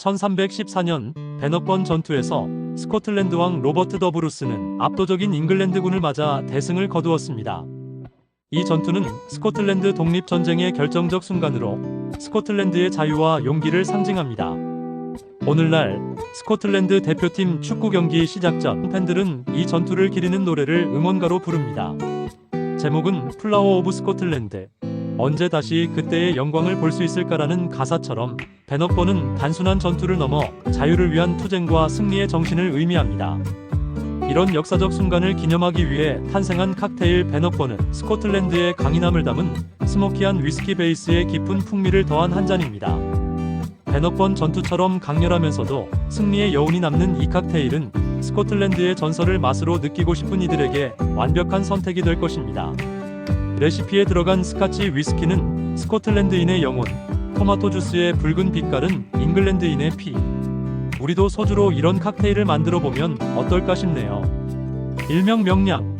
1314년 베너번 전투에서 스코틀랜드 왕 로버트 더 브루스는 압도적인 잉글랜드군을 맞아 대승을 거두었습니다. 이 전투는 스코틀랜드 독립 전쟁의 결정적 순간으로 스코틀랜드의 자유와 용기를 상징합니다. 오늘날 스코틀랜드 대표팀 축구 경기 시작 전 팬들은 이 전투를 기리는 노래를 응원가로 부릅니다. 제목은 플라워 오브 스코틀랜드. 언제 다시 그때의 영광을 볼 수 있을까라는 가사처럼 베너번은 단순한 전투를 넘어 자유를 위한 투쟁과 승리의 정신을 의미합니다. 이런 역사적 순간을 기념하기 위해 탄생한 칵테일 베너번은 스코틀랜드의 강인함을 담은 스모키한 위스키 베이스에 깊은 풍미를 더한 한 잔입니다. 베너번 전투처럼 강렬하면서도 승리의 여운이 남는 이 칵테일은 스코틀랜드의 전설을 맛으로 느끼고 싶은 이들에게 완벽한 선택이 될 것입니다. 레시피에 들어간 스카치 위스키는 스코틀랜드인의 영혼, 토마토 주스의 붉은 빛깔은 잉글랜드인의 피. 우리도 소주로 이런 칵테일을 만들어 보면 어떨까 싶네요. 일명 명량,